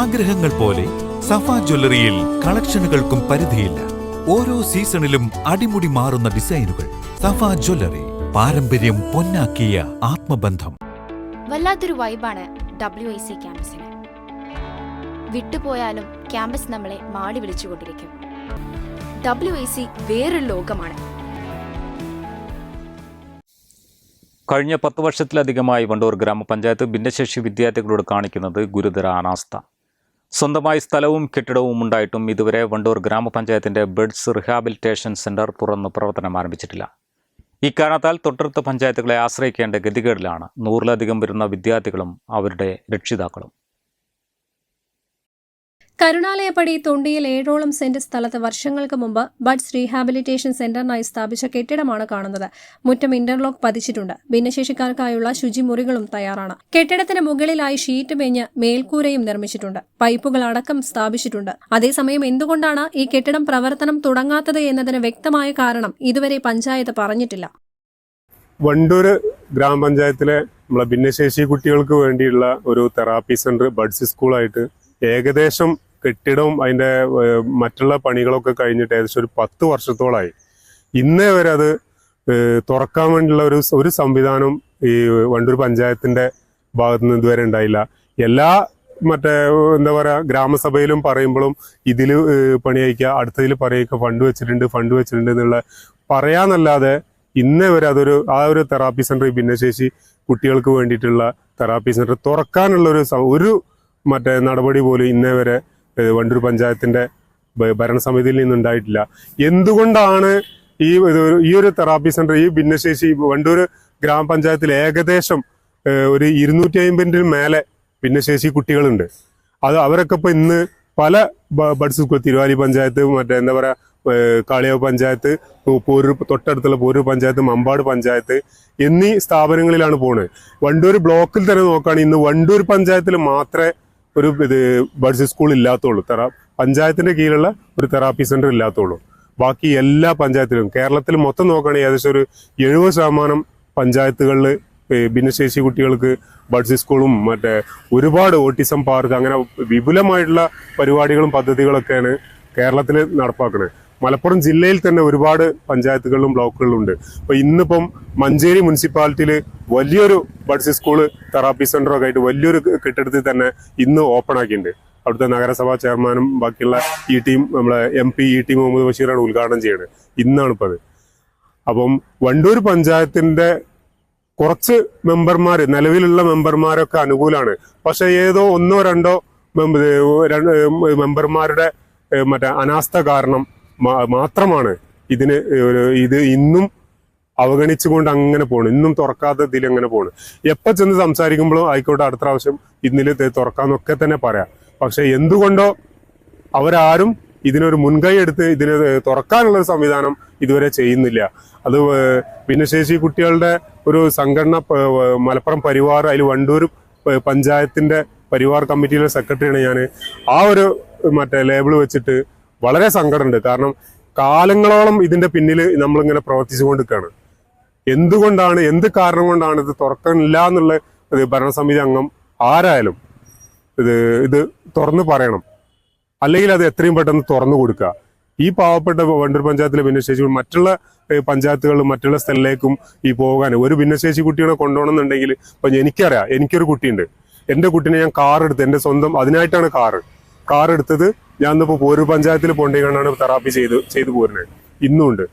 ആഗ്രഹങ്ങൾ പോലെ സഫ ജ്വല്ലറിയിൽ കളക്ഷനുകൾക്കും പരിധിയില്ല. ഓരോ സീസണിലും അടിമുടി മാറുന്ന ഡിസൈനുകൾ. സഫ ജ്വല്ലറി പാരമ്പര്യം പൊന്നാക്കിയ ആത്മബന്ധം. വല്ലാത്തൊരു വൈബാണ് ഡബ്ല്യു ഐ സി ക്യാമ്പസിന്. വിട്ടുപോയാലും ക്യാമ്പസ് നമ്മളെ മാടി വിളിച്ചുകൊണ്ടിരിക്കും. ഡബ്ല്യു ഐ സി വേറൊരു ലോകമാണ്. കഴിഞ്ഞ പത്ത് വർഷത്തിലധികമായി വണ്ടൂർ ഗ്രാമപഞ്ചായത്ത് ഭിന്നശേഷി വിദ്യാർത്ഥികളോട് കാണിക്കുന്നത് ഗുരുതര അനാസ്ഥ. സ്വന്തമായി സ്ഥലവും കെട്ടിടവും ഉണ്ടായിട്ടും ഇതുവരെ വണ്ടൂർ ഗ്രാമപഞ്ചായത്തിന്റെ ബെഡ്സ് റിഹാബിലിറ്റേഷൻ സെന്റർ തുറന്ന് പ്രവർത്തനം ആരംഭിച്ചിട്ടില്ല. ഇക്കാരണത്താൽ തൊട്ടടുത്ത പഞ്ചായത്തുകളെ ആശ്രയിക്കേണ്ട ഗതികേടിലാണ് നൂറിലധികം വരുന്ന വിദ്യാർത്ഥികളും അവരുടെ രക്ഷിതാക്കളും. കരുണാലയപ്പടി തൊണ്ടിയിൽ ഏഴോളം സെന്റ് സ്ഥലത്ത് വർഷങ്ങൾക്ക് മുമ്പ് ബഡ്സ് റീഹാബിലിറ്റേഷൻ സെന്ററിനായി സ്ഥാപിച്ച കെട്ടിടമാണ് കാണുന്നത്. മുറ്റം ഇന്റർലോക്ക് പതിച്ചിട്ടുണ്ട്. ഭിന്നശേഷിക്കാർക്കായുള്ള ശുചിമുറികളും തയ്യാറാണ്. കെട്ടിടത്തിന് മുകളിലായി ഷീറ്റ് മേഞ്ഞ് മേൽക്കൂരയും നിർമ്മിച്ചിട്ടുണ്ട്. പൈപ്പുകൾ അടക്കം സ്ഥാപിച്ചിട്ടുണ്ട്. അതേസമയം എന്തുകൊണ്ടാണ് ഈ കെട്ടിടം പ്രവർത്തനം തുടങ്ങാത്തത് എന്നതിന് വ്യക്തമായ കാരണം ഇതുവരെ പഞ്ചായത്ത് പറഞ്ഞിട്ടില്ല. വണ്ടൂർ ഗ്രാമപഞ്ചായത്തിലെ നമ്മളെ ഭിന്നശേഷി കുട്ടികൾക്ക് വേണ്ടിയുള്ള ഒരു തെറാപ്പി സെന്റർ ബഡ്സ് സ്കൂളായിട്ട് ഏകദേശം കെട്ടിടവും അതിന്റെ മറ്റുള്ള പണികളൊക്കെ കഴിഞ്ഞിട്ട് ഏകദേശം ഒരു പത്ത് വർഷത്തോളമായി ഇന്നേ വരെ അത് തുറക്കാൻ വേണ്ടിയുള്ള ഒരു സംവിധാനം ഈ വണ്ടൂർ പഞ്ചായത്തിന്റെ ഭാഗത്തു നിന്ന് ഇതുവരെ ഉണ്ടായില്ല. എല്ലാ മറ്റേ എന്താ പറയുക ഗ്രാമസഭയിലും പറയുമ്പോഴും ഇതിൽ പണി അയക്കുക അടുത്തതിൽ പറയുക ഫണ്ട് വെച്ചിട്ടുണ്ട് ഫണ്ട് വെച്ചിട്ടുണ്ട് എന്നുള്ള പറയാന്നല്ലാതെ ഇന്നേ വരെ അതൊരു ആ ഒരു തെറാപ്പി സെന്റർ ഭിന്നശേഷി കുട്ടികൾക്ക് വേണ്ടിയിട്ടുള്ള തെറാപ്പി സെന്റർ തുറക്കാനുള്ള ഒരു ഒരു മറ്റേ നടപടി പോലും ഇന്നേ വരെ വണ്ടൂർ പഞ്ചായത്തിന്റെ ഭരണസമിതിയിൽ നിന്നുണ്ടായിട്ടില്ല. എന്തുകൊണ്ടാണ് ഈ ഈ ഒരു തെറാപ്പി സെന്റർ ഈ ഭിന്നശേഷി വണ്ടൂർ ഗ്രാമപഞ്ചായത്തിൽ ഏകദേശം ഒരു ഇരുന്നൂറ്റി അമ്പതിന്റെ മേലെ ഭിന്നശേഷി കുട്ടികളുണ്ട്. അത് അവരൊക്കെ ഇപ്പൊ ഇന്ന് പല ബഡ്സ് സ്കൂൾ തിരുവാലി പഞ്ചായത്ത് മറ്റേ എന്താ പറയാ ഏഹ്, കാളിയാവ് പഞ്ചായത്ത് പോരൂർ തൊട്ടടുത്തുള്ള പോരൂർ പഞ്ചായത്ത് മമ്പാട് പഞ്ചായത്ത് എന്നീ സ്ഥാപനങ്ങളിലാണ് പോണത്. വണ്ടൂർ ബ്ലോക്കിൽ തന്നെ നോക്കുകയാണെങ്കിൽ ഇന്ന് വണ്ടൂർ പഞ്ചായത്തിൽ മാത്രമേ ഒരു ഇത് ബഡ്സ് സ്കൂൾ ഇല്ലാത്തുള്ളൂ തെറാ പഞ്ചായത്തിന്റെ കീഴിലുള്ള ഒരു തെറാപ്പി സെന്റർ ഇല്ലാത്തുള്ളൂ ബാക്കി എല്ലാ പഞ്ചായത്തിലും കേരളത്തിൽ മൊത്തം നോക്കുകയാണെങ്കിൽ ഏകദേശം ഒരു എഴുപത് ശതമാനം പഞ്ചായത്തുകളിൽ ഭിന്നശേഷി കുട്ടികൾക്ക് ബഡ്സ് സ്കൂളും മറ്റേ ഒരുപാട് ഓട്ടിസം പാർക്ക് അങ്ങനെ വിപുലമായിട്ടുള്ള പരിപാടികളും പദ്ധതികളൊക്കെയാണ് കേരളത്തിൽ നടപ്പാക്കുന്നത് മലപ്പുറം ജില്ലയിൽ തന്നെ ഒരുപാട് പഞ്ചായത്തുകളിലും ബ്ലോക്കുകളിലും ഉണ്ട്. അപ്പൊ ഇന്നിപ്പം മഞ്ചേരി മുനിസിപ്പാലിറ്റിയിൽ വലിയൊരു ബഡ്സ് സ്കൂൾ തെറാപ്പി സെന്ററൊക്കെ ആയിട്ട് വലിയൊരു കെട്ടിടത്തിൽ തന്നെ ഇന്ന് ഓപ്പൺ ആക്കിയിട്ടുണ്ട്. അവിടുത്തെ നഗരസഭാ ചെയർമാനും ബാക്കിയുള്ള ഈ ടീം നമ്മളെ M P E T Muhammad ബഷീറാണ് ഉദ്ഘാടനം ചെയ്യുന്നത് ഇന്നാണ് ഇപ്പത് അപ്പം വണ്ടൂർ പഞ്ചായത്തിന്റെ കുറച്ച് മെമ്പർമാർ നിലവിലുള്ള മെമ്പർമാരൊക്കെ അനുകൂലമാണ് പക്ഷെ ഏതോ ഒന്നോ രണ്ടോ മെമ്പർമാരുടെ മറ്റേ അനാസ്ഥ കാരണം മാത്രമാണ് ഇതിന് ഇത് ഇന്നും അവഗണിച്ചുകൊണ്ട് അങ്ങനെ പോണു. ഇന്നും തുറക്കാത്ത ഇതിൽ അങ്ങനെ പോണു. എപ്പ ചെന്ന് സംസാരിക്കുമ്പോഴും ആയിക്കോട്ടെ അടുത്ത പ്രാവശ്യം ഇന്നിൽ തുറക്കാന്നൊക്കെ തന്നെ പറയാം. പക്ഷെ എന്തുകൊണ്ടോ അവരാരും ഇതിനൊരു മുൻകൈ എടുത്ത് ഇതിന് തുറക്കാനുള്ള സംവിധാനം ഇതുവരെ ചെയ്യുന്നില്ല. അത് ഭിന്നശേഷി കുട്ടികളുടെ ഒരു സംഘടന മലപ്പുറം പരിവാർ അതിൽ വണ്ടൂർ പഞ്ചായത്തിന്റെ പരിവാർ കമ്മിറ്റിയിലെ സെക്രട്ടറിയാണ് ഞാൻ ആ ഒരു മറ്റേ ലേബിൾ വെച്ചിട്ട് വളരെ സങ്കടമുണ്ട്. കാരണം കാലങ്ങളോളം ഇതിന്റെ പിന്നിൽ നമ്മളിങ്ങനെ പ്രവർത്തിച്ചുകൊണ്ടിരിക്കുകയാണ്. എന്തുകൊണ്ടാണ് എന്ത് കാരണം കൊണ്ടാണ് ഇത് തുറക്കണില്ല എന്നുള്ള ഇത് ഭരണസമിതി അംഗം ആരായാലും ഇത് ഇത് തുറന്നു പറയണം. അല്ലെങ്കിൽ അത് എത്രയും പെട്ടെന്ന് തുറന്നു കൊടുക്കുക. ഈ പാവപ്പെട്ട വണ്ടൂർ പഞ്ചായത്തിലെ ഭിന്നശേഷി മറ്റുള്ള പഞ്ചായത്തുകളിലും മറ്റുള്ള സ്ഥലത്തേക്കും ഈ പോകാൻ ഒരു ഭിന്നശേഷി കുട്ടികളെ കൊണ്ടുപോകണമെന്നുണ്ടെങ്കിൽ ഇപ്പൊ എനിക്കറിയാം എനിക്കൊരു കുട്ടിയുണ്ട്. എന്റെ കുട്ടീനെ ഞാൻ കാർ എടുത്ത് എന്റെ സ്വന്തം അതിനായിട്ടാണ് കാറ്. കാർ എടുത്തത് ഞാൻ ഇന്നിപ്പോ പോരൂർ പഞ്ചായത്തിൽ പോണ്ടിക്കാണ്ടാണ് തെറാപ്പി ചെയ്ത് ചെയ്തു പോരുന്നത്. ഇന്നും ഉണ്ട്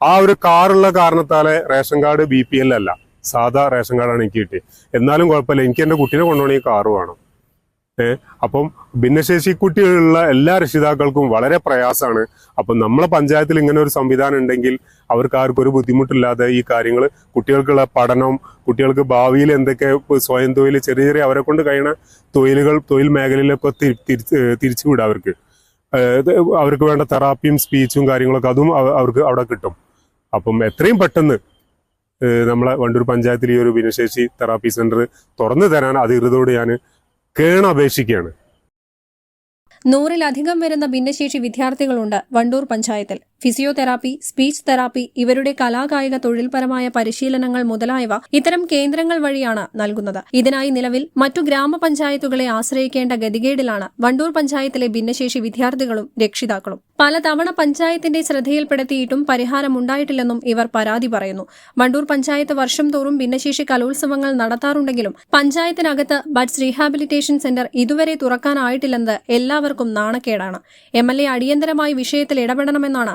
ആ ഒരു കാറുള്ള കാരണത്താലെ ration card B P L അല്ല. സാധാ റേഷൻ കാർഡാണ് എനിക്ക് കിട്ടിയത് എന്നാലും കുഴപ്പമില്ല. എനിക്ക് എന്റെ കുട്ടീനെ ഈ കാറ് വേണം. ഏഹ് അപ്പം ഭിന്നശേഷി കുട്ടികളുള്ള എല്ലാ രക്ഷിതാക്കൾക്കും വളരെ പ്രയാസമാണ്. അപ്പം നമ്മളെ പഞ്ചായത്തിൽ ഇങ്ങനെ ഒരു സംവിധാനം ഉണ്ടെങ്കിൽ അവർക്ക് ആർക്കും ഒരു ബുദ്ധിമുട്ടില്ലാതെ ഈ കാര്യങ്ങൾ കുട്ടികൾക്കുള്ള പഠനം കുട്ടികൾക്ക് ഭാവിയിൽ എന്തൊക്കെ സ്വയം തൊഴിൽ ചെറിയ ചെറിയ അവരെ കൊണ്ട് കഴിയുന്ന തൊഴിലുകൾ തൊഴിൽ മേഖലയിലൊക്കെ തിരിച്ചു വിടാം അവർക്ക്. അവർക്ക് വേണ്ട തെറാപ്പിയും സ്പീച്ചും കാര്യങ്ങളൊക്കെ അതും അവർക്ക് അവിടെ കിട്ടും. അപ്പം എത്രയും പെട്ടെന്ന് നമ്മളെ വണ്ടൂർ പഞ്ചായത്തിൽ ഈ ഒരു ഭിന്നശേഷി തെറാപ്പി സെന്റർ തുറന്നു തരാൻ അധികൃതരോട് ഞാൻ കേണപേക്ഷിക്കുകയാണ്. നൂറിലധികം വരുന്ന ഭിന്നശേഷി വിദ്യാർത്ഥികളുണ്ട് വണ്ടൂർ പഞ്ചായത്തിൽ. ഫിസിയോതെറാപ്പി സ്പീച്ച് തെറാപ്പി ഇവരുടെ കലാകായിക തൊഴിൽപരമായ പരിശീലനങ്ങൾ മുതലായവ ഇത്തരം കേന്ദ്രങ്ങൾ വഴിയാണ് നൽകുന്നത്. ഇതിനായി നിലവിൽ മറ്റു ഗ്രാമപഞ്ചായത്തുകളെ ആശ്രയിക്കേണ്ട ഗതികേടിലാണ് വണ്ടൂർ പഞ്ചായത്തിലെ ഭിന്നശേഷി വിദ്യാർത്ഥികളും രക്ഷിതാക്കളും. പലതവണ പഞ്ചായത്തിന്റെ ശ്രദ്ധയിൽപ്പെടുത്തിയിട്ടും പരിഹാരമുണ്ടായിട്ടില്ലെന്നും ഇവർ പരാതി പറയുന്നു. വണ്ടൂർ പഞ്ചായത്ത് വർഷം തോറും ഭിന്നശേഷി കലോത്സവങ്ങൾ നടത്താറുണ്ടെങ്കിലും പഞ്ചായത്തിനകത്ത് ബഡ്സ് റീഹാബിലിറ്റേഷൻ സെന്റർ ഇതുവരെ തുറക്കാനായിട്ടില്ലെന്നത് എല്ലാവർക്കും നാണക്കേടാണ്. എം എൽ എ അടിയന്തരമായി വിഷയത്തിൽ ഇടപെടണമെന്നാണ്